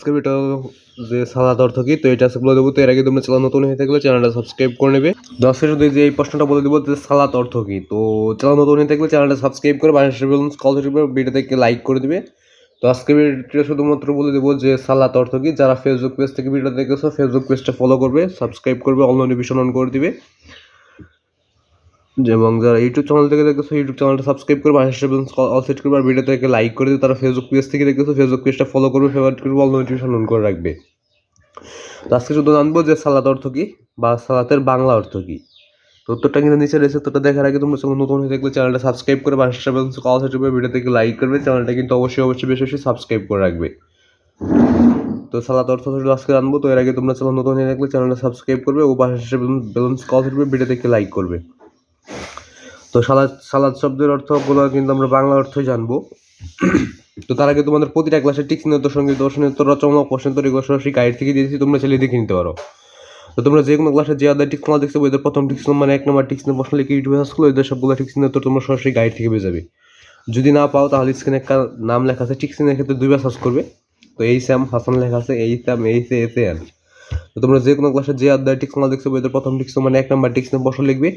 আজকের ভিডিও যে সালাদ অর্থ কি, তো এটা বলে দেবো। তো এর আগে তোমরা চ্যানেল নতুন হয়ে থাকলে চ্যানেলটা সাবস্ক্রাইব করে নেবে। দশের শুধু যে এই প্রশ্নটা বলে দেবো, যে সালাদ অর্থ কি, তো চ্যানেল নতুন হয়ে থাকলে চ্যানেলটা সাবস্ক্রাইব করে কল ভিডিও থেকে লাইক করে দিবে। তো আজকে ভিডিওটা শুধুমাত্র বলে দেবো যে সালাদ অর্থ কি, যারা ফেসবুক পেজ থেকে ভিডিও দেখেছ ফেসবুক পেজটা ফলো করবে সাবস্ক্রাইব করবে অল নোটিফিকেশন অন করে দিবে। এবং যারা ইউটিউব চ্যানেল থেকে দেখতেছো ইউটিউব চ্যানেলটা সাবস্ক্রাইব করবে বলুন অল সেট করবে, আর ভিডিও থেকে লাইক করে দিবে তারা ফেসবুক পেজ থেকে দেখতেছো ফেসবুক পেজটা ফলো করবে ফেভারিট করবে অল নোটিফিকেশন অন করে রাখবে। তো আজকে শুধু জানব যে সালাদ অর্থ কী, বা সালাতের বাংলা অর্থ কী। তো উত্তরটা কিন্তু নিচে রয়েছে তোটা দেখার আগে তোমরা যখন নতুন হয়ে থাকলে চ্যানেলটা সাবস্ক্রাইব করে বলুন কল সেট করবে ভিডিও থেকে লাইক করবে চ্যানেলটা কিন্তু অবশ্যই অবশ্যই বেশি বেশি সাবস্ক্রাইব করে রাখবে। তো সালাত অর্থ শুধু আজকে জানব, তো এর আগে তোমরা চ্যানেল নতুন হয়ে থাকলে চ্যানেলটা সাবস্ক্রাইব করবে, ও বাসার বেলুন কল করবে ভিডিও থেকে লাইক করবে। তো সালাদ সালাদ শব্দের অর্থগুলো কিন্তু আমরা বাংলা অর্থই জানব। তো তার আগে তোমাদের প্রতিটা ক্লাসে টিক্স নিয়ত সংগীত দর্শনের তো রচনা প্রশ্ন তৈরি সরাসরি গাইড থেকে দিয়েছি, তোমরা ছেলে দেখে নিতে পারো। তো তোমরা যে কোনো ক্লাসে যে আদার টিক্স না দেখছ ওদের প্রথম টিক্স মানে এক নম্বর টিক্স প্রশ্ন লিখে ইউটিউবে সার্চ করলে ওদের সবগুলো তো তোমরা সরাসরি গাইড থেকে পেয়ে যাবে। যদি না পাও তাহলে স্ক্রিনে একটা নাম লেখা আছে টিক্স নিয়ে ক্ষেত্রে দুইবার সার্চ করবে। তো এই স্যাম হাসান লেখা আছে, এই স্যাম এই সে এসে তো তোমরা যে কোনো ক্লাসে যে আদার টিক্স না দেখছ ওদের প্রথম টিক্স মানে এক নম্বর টিক্স নিয়ে প্রশ্ন লিখবে।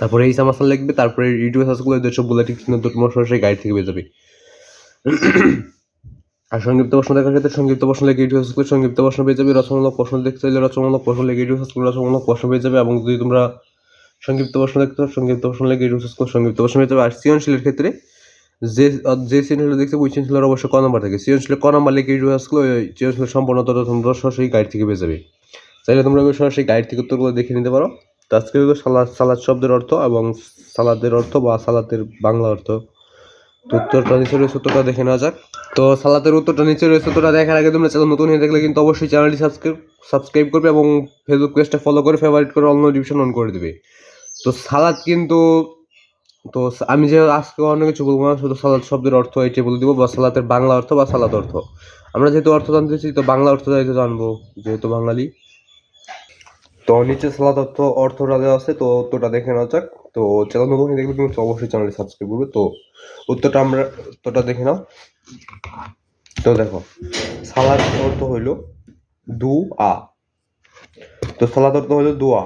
তারপরে এই সামাসান লিখবে, তারপরে ইউটিউবে সার্চ করলে সবগুলো টিক্স নিয়ে তোমার সরাসরি গাইড থেকে যাবে আর সংক্ষিপ্ত প্রশ্ন দেখার ক্ষেত্রে সংক্ষিপ্ত প্রশ্ন লেগে ইউটিউব সার্চ সংক্ষিপ্ত প্রশ্ন পেয়ে যাবে, রচনামূলক প্রশ্ন দেখতে চাইলে রচনামূলক প্রশ্ন লেগে ইউটিউব সার্চ রচনামূলক প্রশ্ন পেয়ে যাবে এবং যদি তোমরা সংক্ষিপ্ত প্রশ্ন দেখতে চাও, সংক্ষিপ্ত প্রশ্ন লেগে ইউটিউব সার্চ সংক্ষিপ্ত প্রশ্ন পেয়ে যাবে। আর সৃজনশীলের ক্ষেত্রে যে যে সৃজনশীল দেখতে ওই সৃজনশীলের অবশ্যই ক নাম্বার থাকে। সৃজনশীলের ক নাম্বার লেগে ইউটিউব সার্চ করলে ওই সম্পূর্ণ তথ্য তোমরা সরাসরি গাইড থেকে পেয়ে যাবে। চাইলে তোমরা সরাসরি গাইড থেকে উত্তরগুলো দেখে নিতে পারো। তো আজকে হলো সালাদ সালাদ শব্দের অর্থ এবং সালাদের অর্থ বা সালাদের বাংলা অর্থ। তো উত্তরটা নিচে রয়েছে উত্তরটা দেখে নেওয়া যাক। তো সালাতের উত্তরটা নিচে রয়েছে উত্তরটা দেখার আগে তোমরা চ্যানেল নতুন হয়ে থাকলে কিন্তু অবশ্যই চ্যানেলটি সাবস্ক্রাইব সাবস্ক্রাইব করবে এবং ফেসবুক পেজটা ফলো করে ফেভারিট করে অল নোটিফিকেশন অন করে দেবে। তো সালাদ কিন্তু, তো আমি যে আজকে অন্য কিছু বলব না, শুধু সালাদ শব্দের অর্থ এটি বলে দিব বা সালাতের বাংলা অর্থ বা সালাদ অর্থ। আমরা যেহেতু অর্থ জানতেছি তো বাংলা অর্থ জানব, যেহেতু বাঙালি। তো নিচে সালাদ অর্থ, অর্থটা দেওয়া আছে, তো উত্তরটা দেখে নেওয়া যাক। তো চ্যানেল নতুন দেখলে তুমি অবশ্যই চ্যানেলটি সাবস্ক্রাইব করবে। তো উত্তরটা আমরা, উত্তরটা দেখে নাও। তো দেখো, সালাদ অর্থ হইল দু আ তো সালাদ অর্থ হইল দোয়া।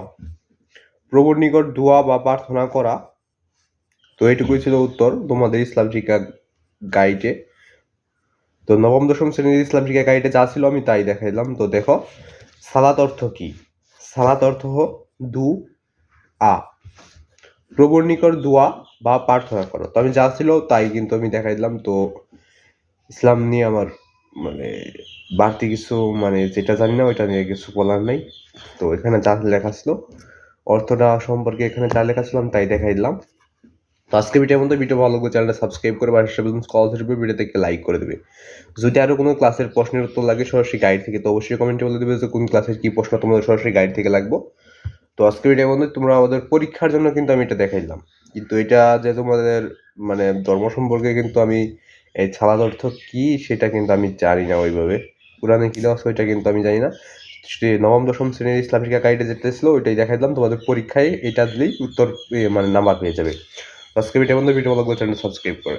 প্রভুর নিকট দোয়া বা প্রার্থনা করা। তো এইটুকুই ছিল উত্তর তোমাদের ইসলাম শিক্ষা গাইডে তো নবম, দশম শ্রেণির ইসলাম শিক্ষা গাইডে যা ছিল আমি তাই দেখাইলাম। তো দেখো সালাত অর্থ কি? সালাত অর্থ দু, আ। প্রভুর নিকট দোয়া বা প্রার্থনা করো। তো আমি যা ছিল তাই কিন্তু আমি দেখাই দিলাম। তো ইসলাম নিয়ে আমার মানে বাড়তি কিছু মানে যেটা জানি না, ওইটা নিয়ে কিছু বলার নাই। তো এখানে যা লেখা ছিল, অর্থটা সম্পর্কে এখানে যা লেখা ছিলাম তাই দেখাই দিলাম। তো আজকে ভিডিওর মধ্যে ভিডিও ভালো লাগবে চ্যানেলটা সাবস্ক্রাইব করে বা কল ধরবে ভিডিও থেকে লাইক করে দেবে। যদি আরও কোনো ক্লাসের প্রশ্নের উত্তর লাগে সরাসরি গাইড থেকে, তো অবশ্যই কমেন্টে বলে দেবে যে কোন ক্লাসের কী প্রশ্ন তোমাদের সরাসরি গাইড থেকে লাগবো। তো আজকে ভিডিওর মধ্যে তোমরা আমাদের পরীক্ষার জন্য কিন্তু আমি এটা দেখাইলাম কিন্তু এটা যে তোমাদের মানে ধর্ম সম্পর্কে কিন্তু আমি, এই ছালাদ অর্থ কি সেটা কিন্তু আমি জানি না ওইভাবে। পুরানে কী দেওয়া ওইটা কিন্তু আমি জানি না। নবম, দশম শ্রেণির ইসলাম শিক্ষা গাইডে যেটা ছিল, ওইটাই দেখাই দিলাম। তোমাদের পরীক্ষায় এটা দিলেই উত্তর মানে নাম্বার পেয়ে যাবে। আজকে এটা বন্ধ ভিডিও ভালো লাগলে চ্যানেল সাবস্ক্রাইব করে।